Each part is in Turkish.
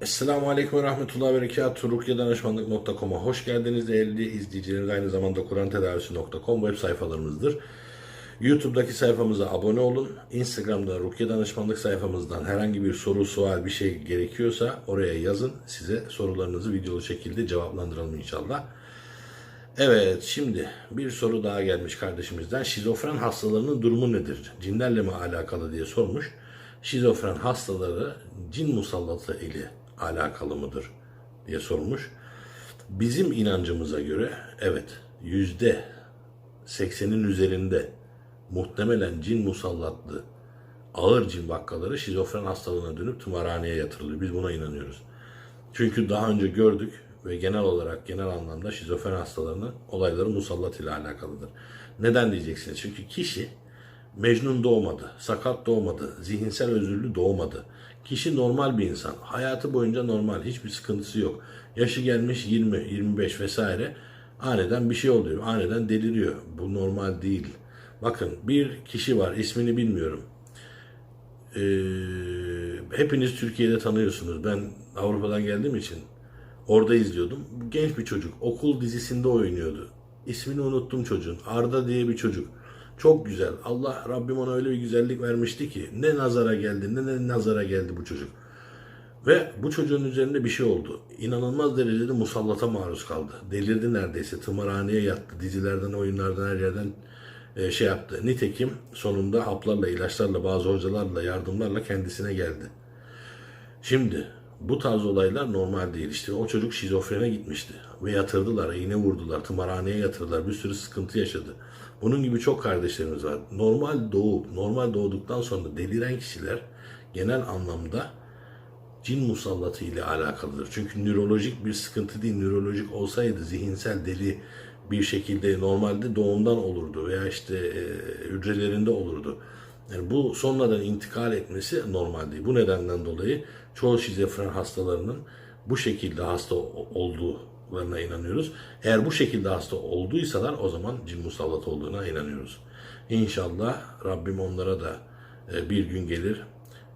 Esselamu Aleyküm ve Rahmetullahi ve Berekatuhu. Rukyadanışmanlık.com'a hoş geldiniz değerli izleyicilerimiz. Aynı zamanda kurantedavisi.com web sayfalarımızdır. YouTube'daki sayfamıza abone olun. Instagram'da Rukiye Danışmanlık sayfamızdan herhangi bir soru, sual, bir şey gerekiyorsa oraya yazın. Size sorularınızı videolu şekilde cevaplandıralım inşallah. Evet, şimdi bir soru daha gelmiş kardeşimizden. Şizofren hastalarının durumu nedir? Cinlerle mi alakalı diye sormuş. Şizofren hastaları cin musallatı ile alakalı mıdır diye sormuş. Bizim inancımıza göre evet yüzde seksenin üzerinde muhtemelen cin musallatlı ağır cin vakaları şizofren hastalığına dönüp tımarhaneye yatırılıyor. Biz buna inanıyoruz. Çünkü daha önce gördük ve genel olarak genel anlamda şizofren hastalarının olayları musallat ile alakalıdır. Neden diyeceksiniz? Çünkü kişi mecnun doğmadı, sakat doğmadı, zihinsel özürlü doğmadı. Kişi normal bir insan. Hayatı boyunca normal, hiçbir sıkıntısı yok. Yaşı gelmiş 20, 25 vesaire. Aniden bir şey oluyor, aniden deliriyor. Bu normal değil. Bakın bir kişi var, ismini bilmiyorum. Ee, hepiniz Türkiye'de tanıyorsunuz. Ben Avrupa'dan geldiğim için orada izliyordum. Genç bir çocuk okul dizisinde oynuyordu. İsmini unuttum çocuğun. Arda diye bir çocuk. Çok güzel. Allah Rabbim ona öyle bir güzellik vermişti ki ne nazara geldi ne, ne nazara geldi bu çocuk. Ve bu çocuğun üzerinde bir şey oldu. İnanılmaz derecede musallata maruz kaldı. Delirdi neredeyse. Tımarhaneye yattı. Dizilerden, oyunlardan her yerden e, şey yaptı. Nitekim sonunda haplarla, ilaçlarla, bazı hocalarla, yardımlarla kendisine geldi. Şimdi bu tarz olaylar normal değil. İşte o çocuk şizofrene gitmişti ve yatırdılar, iğne vurdular, tımarhaneye yatırdılar, bir sürü sıkıntı yaşadı. Bunun gibi çok kardeşlerimiz var. Normal doğup, normal doğduktan sonra deliren kişiler genel anlamda cin musallatı ile alakalıdır. Çünkü nörolojik bir sıkıntı değil, nörolojik olsaydı zihinsel deli bir şekilde normalde doğumdan olurdu veya işte e, hücrelerinde olurdu. Yani bu sonradan intikal etmesi normal değil. Bu nedenden dolayı çoğu şizofren hastalarının bu şekilde hasta olduğularına inanıyoruz. Eğer bu şekilde hasta olduysalar o zaman cin musallat olduğuna inanıyoruz. İnşallah Rabbim onlara da e, bir gün gelir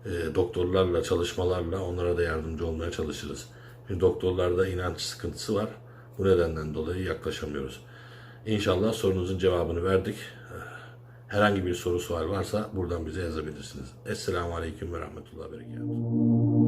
e, doktorlarla çalışmalarla onlara da yardımcı olmaya çalışırız. Çünkü doktorlarda inanç sıkıntısı var. Bu nedenden dolayı yaklaşamıyoruz. İnşallah sorunuzun cevabını verdik. Herhangi bir soru sual varsa buradan bize yazabilirsiniz. Esselamu Aleyküm ve Rahmetullah Berekatuhu.